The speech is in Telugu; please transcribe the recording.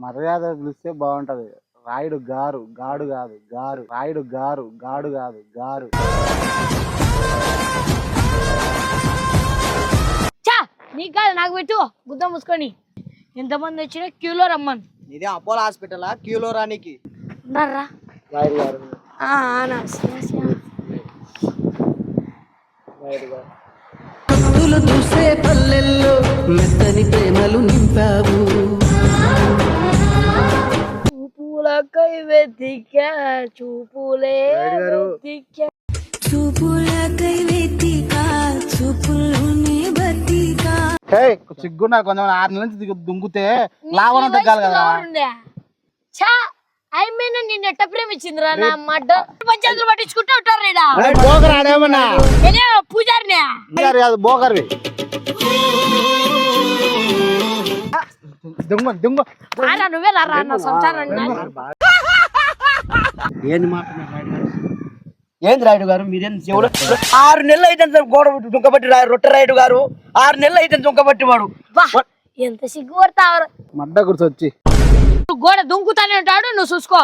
మర్యాద పిలిస్తే బాగుంటది. రాయుడు గారు గాడు కాదు గారు. రాయుడు గారు గాడు కాదు గారు. చా నీకు కాదు నాకు పెట్టు. గుద్ద మూసుకొని. ఎంతమంది వచ్చినా క్యూలో రమ్మను. ఇది అపోలో హాస్పిటల్ క్యూలో రానికి. ఉన్నారా రాయుడు గారు. ఆ, భక్తులు చూసే పల్లెల్లో మెత్తని ప్రేమలు నింపావు. వెతికా చూపులే రాయుడు గారు. వెతికా. చూపులకై వెతిక చూపుల్లోనే బతిక. హే సిగ్గు నాకు కొంచెం ఆరు నెలల నుంచి దిగు- దుంగుతే లావణం తగ్గాలి కదా చా అయిపోయినా నిన్ను ఎట్ట ప్రేమించిందిరా నా మడ్డ? పంచాయతీలు పట్టించుకుంటూ ఉంటారు ఈడ. బోకర్ ఆడేమన్నా? నేనే పూజారినే? బోకర్ కాదు బోకర్వి. దుంగ దుంగ. ఆరా నువ్వే రా నా సంసారం ఏంది రాయుడు గారు? ఏంది రాయుడు గారు? మీరేం చెవులు ఆరు నెలలు అయితే గోడ దుంకబట్టి రా- రొట్టె రాయుడు గారు. ఆరు నెలలు అయితే దుంకబట్టి వాడు వా. ఎంత సిగ్గుపడతావు మడ్డ గుర్తొచ్చి. గోడ దుంకుతానే ఉంటాడు నువ్వు చూసుకో.